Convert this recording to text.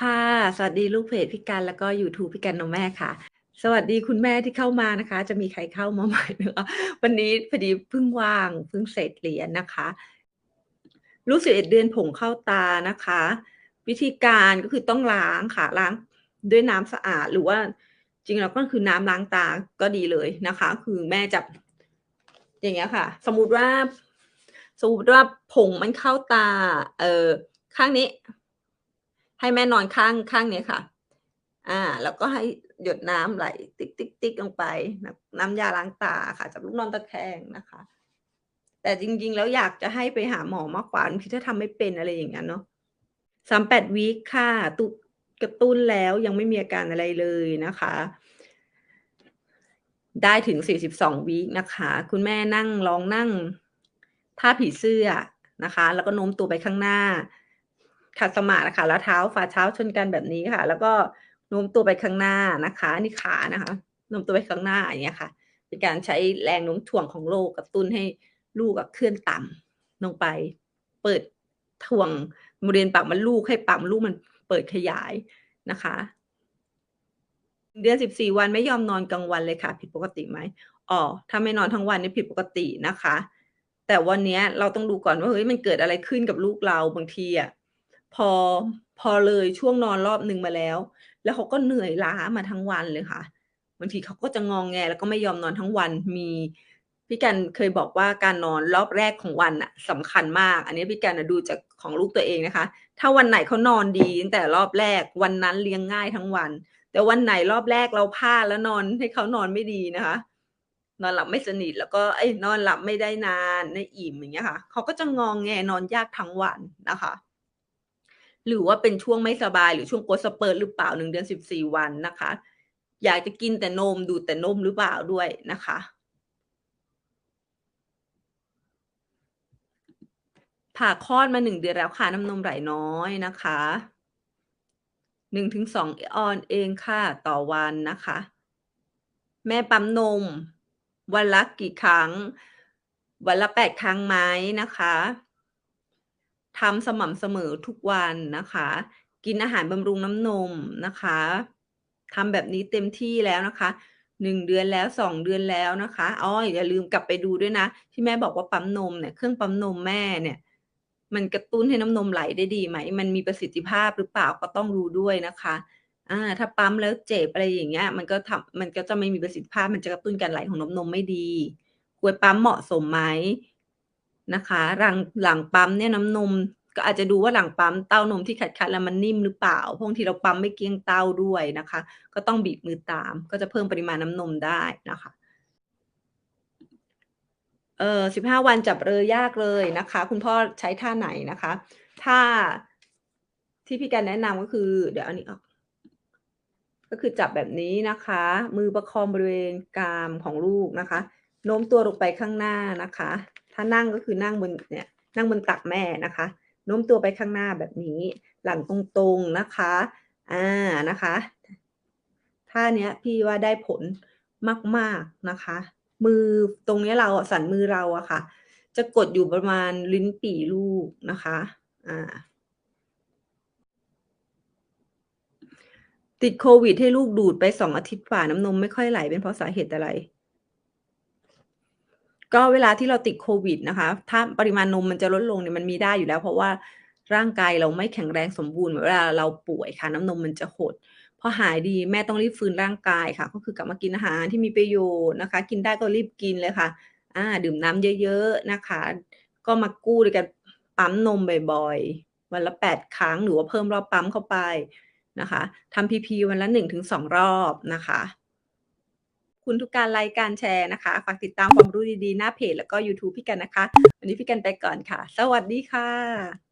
ค่ะ สวัสดีลูกเพจพี่กันแล้วก็ยูทูบพี่กันนมแม่ค่ะ สวัสดีคุณแม่ที่เข้ามานะคะ จะมีใครเข้ามาใหม่นะคะวันนี้พอดีเพิ่งว่างเพิ่งเสร็จเรียนนะคะลูก11เดือนผงเข้าตานะคะ วิธีการก็คือต้องล้างค่ะล้างด้วยน้ำสะอาดหรือว่าจริงแล้วก็คือน้ำล้างตาก็ดีเลยนะคะ คือแม่จับอย่างเงี้ยค่ะ สมมุติว่า สมมติว่าผงมันเข้าตา เออข้างนี้ ให้แม่นอนข้างข้างนี้ค่ะอาแล้วก็ให้หยดน้ำไหล ติ๊กๆๆลงไป น้ำยาล้างตาค่ะจับลูกนอนตะแคงนะคะ แต่จริง ๆ แล้วอยากจะให้ไปหาหมอมากกว่าบางทีถ้าทำไม่เป็นอะไรอย่างเงี้ยเนาะ38วีกค่ะตุกระตุ้นแล้วยังไม่มีอาการอะไรเลยนะคะ ได้ถึง 42วีกนะคะ คุณแม่นั่งลองนั่ง ท่าผีเสื้อนะคะ แล้วก็โน้มตัวไปข้างหน้าขัดสมาธิอะค่ะแล้วเท้าฝ่าเท้าชนกันแบบนี้ค่ะ แล้วก็โน้มตัวไปข้างหน้านะคะนี่ขานะคะโน้มตัวไปข้างหน้าอย่างเงี้ยค่ะ เป็นการใช้แรงโน้มถ่วงของโลกกระตุ้นให้ลูกเคลื่อนต่ำลงไป เปิดถ่วงบริเวณปากมดลูกให้ปากมดลูกมันเปิดขยายนะคะเดือน14วันไม่ยอมนอนกลางวันเลยค่ะ ผิดปกติไหม?อ๋อถ้าไม่นอนทั้งวันนี่ผิดปกตินะคะ แต่วันนี้เราต้องดูก่อนว่าเฮ้ยมันเกิดอะไรขึ้นกับลูกเราบางทีอะพอพอเลยช่วงนอนรอบหนึ่งมาแล้ว แล้วเขาก็เหนื่อยล้ามาทั้งวันเลยค่ะบางทีเขาก็จะงอแงแล้วก็ไม่ยอมนอนทั้งวันมีพี่กันเคยบอกว่าการนอนรอบแรกของวันน่ะสำคัญมาก อันนี้พี่กันดูจากของลูกตัวเองนะคะ ถ้าวันไหนเขานอนดีตั้งแต่รอบแรกวันนั้นเลี้ยงง่ายทั้งวัน แต่วันไหนรอบแรกเราพลาดแล้วนอนให้เขานอนไม่ดีนะคะ นอนหลับไม่สนิทแล้วก็เอ๊ยนอนหลับไม่ได้นานไม่อิ่มอย่างเงี้ยค่ะเขาก็จะงองแงนอนยากทั้งวันนะคะ หรือว่าเป็นช่วงไม่สบายหรือช่วง growth spurt หรือเปล่า1เดือน14วันนะคะ อยากจะกินแต่นมดูแต่นมหรือเปล่าด้วยนะคะ ผ่าคลอดมา1เดือนแล้วค่ะน้ำนมไหลน้อยนะคะ1-2ออนเองค่ะต่อวันนะคะ แม่ปั๊มนม วันละกี่ครั้ง?วันละ8ครั้งไหมนะคะทำสม่ำเสมอทุกวันนะคะ กินอาหารบำรุงน้ำนมนะคะทำแบบนี้เต็มที่แล้วนะคะ1เดือนแล้ว2เดือนแล้วนะคะอ้ออย่าลืมกลับไปดูด้วยนะ ที่แม่บอกว่าปั๊มนมเนี่ยเครื่องปั๊มนมแม่เนี่ยมันกระตุ้นให้น้ำนมไหลได้ดีไหม?มันมีประสิทธิภาพหรือเปล่า?ก็ต้องดูด้วยนะคะ อาถ้าปั๊มแล้วเจ็บอะไรอย่างเงี้ย มันก็ทำมันก็จะไม่มีประสิทธิภาพ มันจะกระตุ้นการไหลของน้ำนมไม่ดี ควรปั๊มเหมาะสมไหม?นะคะหลังหลังปั๊มเนี่ยน้ำนม ก็อาจจะดูว่าหลังปั๊มเต้านมที่ขัดๆแล้วมันนิ่มหรือเปล่า?พราะบางที่เราปั๊มไม่เกลี้ยงเต้าด้วยนะคะ ก็ต้องบีบมือตาม ก็จะเพิ่มปริมาณน้ำนมได้นะคะเอ่อ15วันจับเรอยากเลยนะคะ คุณพ่อใช้ท่าไหนนะคะท่าที่พี่กันแนะนำก็คือ เดี๋ยวเอานี้ออก ก็คือจับแบบนี้นะคะ มือประคองบริเวณกรามของลูกนะคะ โน้มตัวลงไปข้างหน้านะคะ ถ้านั่งก็คือนั่งบนเนี่ยนั่งบนตักแม่นะคะ โน้มตัวไปข้างหน้าแบบนี้ หลังตรงๆนะคะ อ่านะคะท่าเนี้ยพี่ว่าได้ผลมากๆนะคะ มือตรงนี้เราสันมือเราอะค่ะ จะกดอยู่ประมาณลิ้นปี่ลูกนะคะ อ่า ติดโควิดให้ลูกดูดไป2องอาทิตย์กว่าน้ำนมไม่ค่อยไหลเป็นเพราะสาเหตุอะไร?ก็เวลาที่เราติดโควิดนะคะ ถ้าปริมาณนมมันจะลดลงเนี่ยมันมีได้อยู่แล้ว เพราะว่าร่างกายเราไม่แข็งแรงสมบูรณ์เวลาเราป่วยค่ะ น้ำนมมันจะหดพอหายดีแม่ต้องรีบฟื้นร่างกายค่ะ ก็คือกลับมากินอาหารที่มีประโยชน์นะคะ กินได้ก็รีบกินเลยค่ะอาดื่มน้ำเยอะๆนะคะ ก็มากู้โดยการปั๊มนมบ่อยๆวันละ8ครั้งหรือว่าเพิ่มรอบปั๊มเข้าไป นะคะทำ PP วันละ 1-2 รอบนะคะ คุณทุกการไลค์การแชร์นะคะ ฝากติดตามความรู้ดีๆ หน้าเพจแล้วก็ยูทูบพี่กันนะคะ วันนี้พี่กันไปก่อนค่ะ สวัสดีค่ะ